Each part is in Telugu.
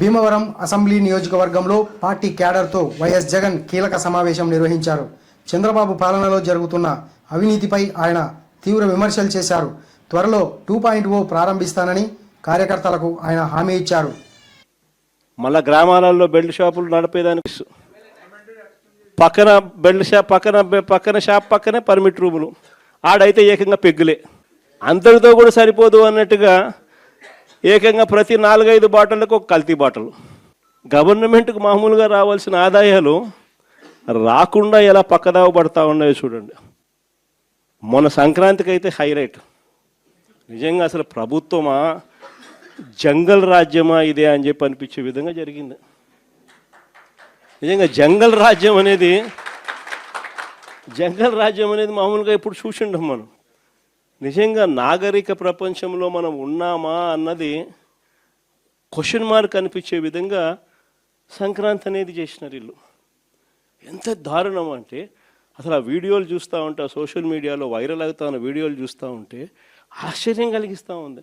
భీమవరం అసెంబ్లీ నియోజకవర్గంలో పార్టీ క్యాడర్తో వైఎస్ జగన్ కీలక సమావేశం నిర్వహించారు. చంద్రబాబు పాలనలో జరుగుతున్న అవినీతిపై ఆయన తీవ్ర విమర్శలు చేశారు. త్వరలో టూ పాయింట్ ఓ ప్రారంభిస్తానని కార్యకర్తలకు ఆయన హామీ ఇచ్చారు. మళ్ళా గ్రామాలలో బెల్ట్ షాపులు నడిపేదానికి పక్కన బెల్ట్ షాప్ పక్కన పక్కన షాప్ పక్కనే పర్మిట్ రూములు. ఆడైతే ఏకంగా పెగ్గులే. అందరితో కూడా సరిపోదు అన్నట్టుగా ఏకంగా ప్రతి నాలుగైదు బాటలకు ఒక కల్తీ బాటలు. గవర్నమెంట్కి మామూలుగా రావాల్సిన ఆదాయాలు రాకుండా ఎలా పక్కదావ పడతా ఉన్నాయో చూడండి. మొన్న సంక్రాంతికి అయితే హైలైట్. నిజంగా అసలు ప్రభుత్వమా జంగల్ రాజ్యమా ఇదే అని చెప్పి అనిపించే విధంగా జరిగింది. నిజంగా జంగల్ రాజ్యం అనేది జంగల్ రాజ్యం అనేది మామూలుగా ఇప్పుడు చూసిండం మనం. నిజంగా నాగరిక ప్రపంచంలో మనం ఉన్నామా అన్నది క్వశ్చన్ మార్క్ అనిపించే విధంగా సంక్రాంతి అనేది చేసినారు వీళ్ళు. ఎంత దారుణం అంటే అసలు ఆ వీడియోలు చూస్తూ ఉంటే ఆ సోషల్ మీడియాలో వైరల్ అవుతా ఉన్న వీడియోలు చూస్తూ ఉంటే ఆశ్చర్యం కలిగిస్తూ ఉంది.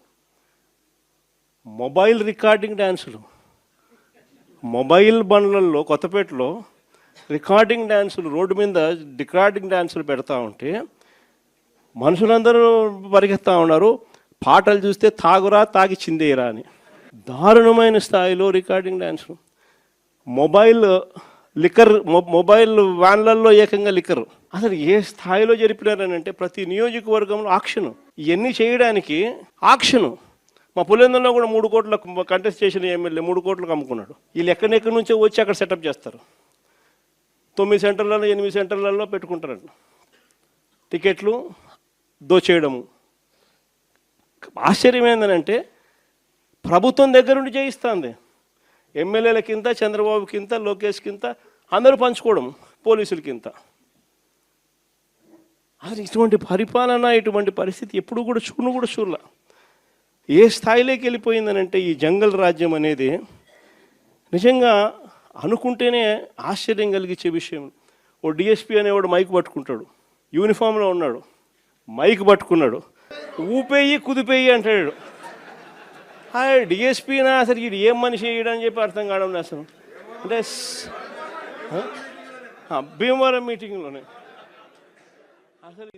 మొబైల్ రికార్డింగ్ డ్యాన్సులు మొబైల్ బండ్లలో కొత్తపేటలో రికార్డింగ్ డ్యాన్సులు రోడ్డు మీద రికార్డింగ్ డ్యాన్సులు పెడతా ఉంటే మనుషులందరూ పరిగెత్తా ఉన్నారు. పాటలు చూస్తే తాగురా తాగి అని. దారుణమైన స్థాయిలో రికార్డింగ్ డ్యాన్సులు. మొబైల్ లిక్కర్ మొ- మొబైల్ వ్యాన్లలో ఏకంగా లిక్కర్. అసలు ఏ స్థాయిలో జరిపినారనంటే ప్రతి నియోజకవర్గంలో ఆక్షను. ఇవన్నీ చేయడానికి ఆక్షను. మా పులిందంలో కూడా మూడు కోట్ల కంటెస్ట్ చేసిన ఎమ్మెల్యే మూడు కోట్లకు అమ్ముకున్నాడు. వీళ్ళు ఎక్కడెక్కడి నుంచో వచ్చి అక్కడ సెటప్ చేస్తారు. తొమ్మిది సెంటర్లలో ఎనిమిది సెంటర్లలో పెట్టుకుంటారండి టికెట్లు దోచేయడము. ఆశ్చర్యం ఏంటంటే ప్రభుత్వం దగ్గర నుండి చేయిస్తుంది ఎమ్మెల్యేల కింద చంద్రబాబు కింద లోకేష్ కింద అందరూ పంచుకోవడం పోలీసుల కింద. అసలు ఇటువంటి పరిపాలన ఇటువంటి పరిస్థితి ఎప్పుడు కూడా చూను కూడా చూడలా. ఏ స్థాయిలోకి వెళ్ళిపోయిందనంటే ఈ జంగల్ రాజ్యం అనేది నిజంగా అనుకుంటేనే ఆశ్చర్యం కలిగించే విషయం. ఓ డిఎస్పీ అనేవాడు మైక్ పట్టుకుంటాడు. యూనిఫామ్లో ఉన్నాడు. మైక్ పట్టుకున్నాడు. ఊపేయి కుదిపేయి అంటాడు. డిఎస్పీనా అసలు ఇది ఏం మనిషి అని చెప్పి అర్థం కావడం అసలు. అంటే భీమవరం మీటింగ్లోనే అసలు